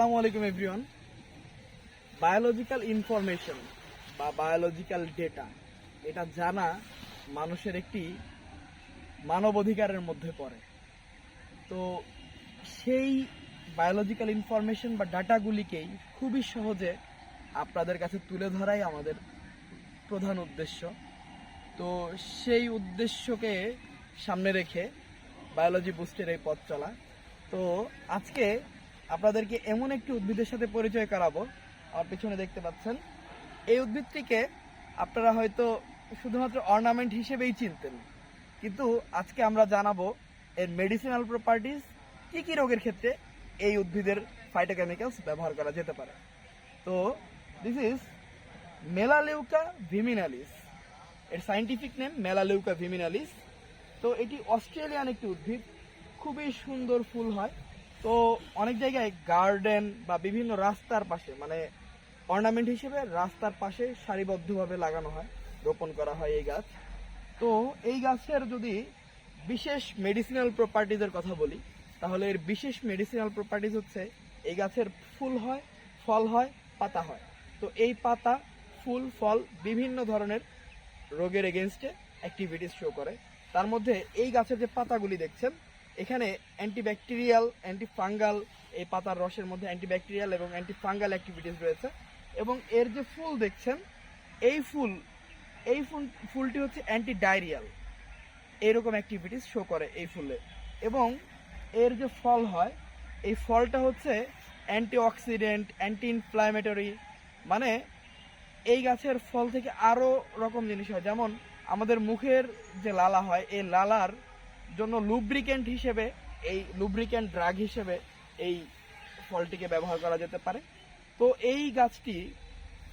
আলাইকুম everyone biological information বা biological data এটা জানা মানুষের একটি মানব অধিকারের মধ্যে পড়ে। তো সেই বায়োলজিক্যাল ইনফরমেশন বা ডাটাগুলিকেই খুবই সহজে আপনাদের কাছে তুলে ধরাই আমাদের প্রধান উদ্দেশ্য। তো সেই উদ্দেশ্যকে সামনে রেখে বায়োলজি বুস্টের এই পথ চলা। তো আজকে আপনাদেরকে এমন একটি উদ্ভিদের সাথে পরিচয় করাবো। আমার পিছনে দেখতে পাচ্ছেন, এই উদ্ভিদটিকে আপনারা হয়তো শুধুমাত্র অর্নামেন্ট হিসেবেই চিনতেন। কিন্তু আজকে আমরা জানাব এর মেডিসিনাল প্রপার্টিস কি কি রোগের ক্ষেত্রে এই উদ্ভিদের ফাইটোকেমিক্যালস ব্যবহার করা যেতে পারে। তো দিস ইজ মেলালিউকা ভিমিনালিস এর সাইন্টিফিক নেম মেলালিউকা ভিমিনালিস তো, এটি অস্ট্রেলিয়ান একটি উদ্ভিদ। খুবই সুন্দর ফুল হয়। তো অনেক জায়গায় গার্ডেন বা বিভিন্ন রাস্তার পাশে মানে অর্নামেন্ট হিসেবে রাস্তার পাশে সারিবদ্ধভাবে লাগানো হয়, রোপণ করা হয় এই গাছ। তো এই গাছের যদি বিশেষ মেডিসিনাল প্রপার্টিজের কথা বলি, তাহলে এর বিশেষ মেডিসিনাল প্রপার্টিজ হচ্ছে এই গাছের ফুল হয়, ফল হয়, পাতা হয়। তো এই পাতা, ফুল, ফল বিভিন্ন ধরনের রোগের এগেনস্টে অ্যাক্টিভিটিস শো করে। তার মধ্যে এই গাছের যে পাতাগুলি দেখছেন এখানে অ্যান্টিব্যাকটেরিয়াল অ্যান্টিফাঙ্গাল এই পাতার রসের মধ্যে অ্যান্টিব্যাকটেরিয়াল এবং অ্যান্টিফাঙ্গাল অ্যাক্টিভিটিস রয়েছে। এবং এর যে ফুল দেখছেন, এই ফুল এই ফুল, ফুলটি হচ্ছে অ্যান্টি ডায়রিয়াল এরকম অ্যাক্টিভিটিস শো করে এই ফুলে। এবং এর যে ফল হয়, এই ফলটা হচ্ছে অ্যান্টি অক্সিডেন্ট অ্যান্টি ইনফ্ল্যামেটরি মানে এই গাছের ফল থেকে আরও রকম জিনিস হয়। যেমন আমাদের মুখের যে লালা হয়, এই লালার জন্য লুব্রিকেন্ট হিসেবে, এই লুব্রিকেন্ট ড্রাগ হিসেবে এই ফলটিকে ব্যবহার করা যেতে পারে। তো এই গাছটি,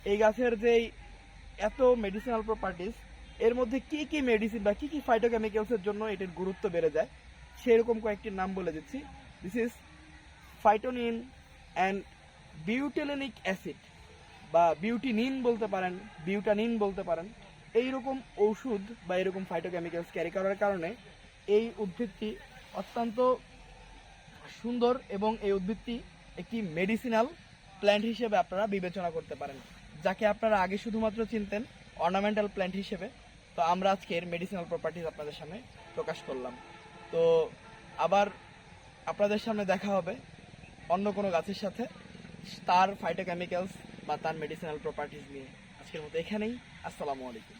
এই গাছের যেই এত মেডিসিনাল প্রপার্টিস এর মধ্যে কি কি মেডিসিন বা কি কি ফাইটোকেমিক্যালসের জন্য এটির গুরুত্ব বেড়ে যায়, সেরকম কয়েকটি নাম বলে দিচ্ছি। This is phytonin and butelenic acid বা বিউটিনিন বলতে পারেন বিউটানিন বলতে পারেন। এইরকম ঔষধ বা এরকম ফাইটোকেমিক্যালস ক্যারি করার কারণে এই উদ্ভিদটি অত্যন্ত সুন্দর এবং এই উদ্ভিদটি একটি মেডিসিনাল প্ল্যান্ট হিসেবে আপনারা বিবেচনা করতে পারেন, যাকে আপনারা আগে শুধুমাত্র চিনতেন অর্নামেন্টাল প্ল্যান্ট হিসেবে। তো আমরা আজকের মেডিসিনাল প্রপার্টিজ আপনাদের সামনে প্রকাশ করলাম। তো আবার আপনাদের সামনে দেখা হবে অন্য কোনো গাছের সাথে তার ফাইটোকেমিক্যালস বা তার মেডিসিনাল প্রপার্টিজ নিয়ে। আজকের মতো এখানেই, আসসালামু আলাইকুম।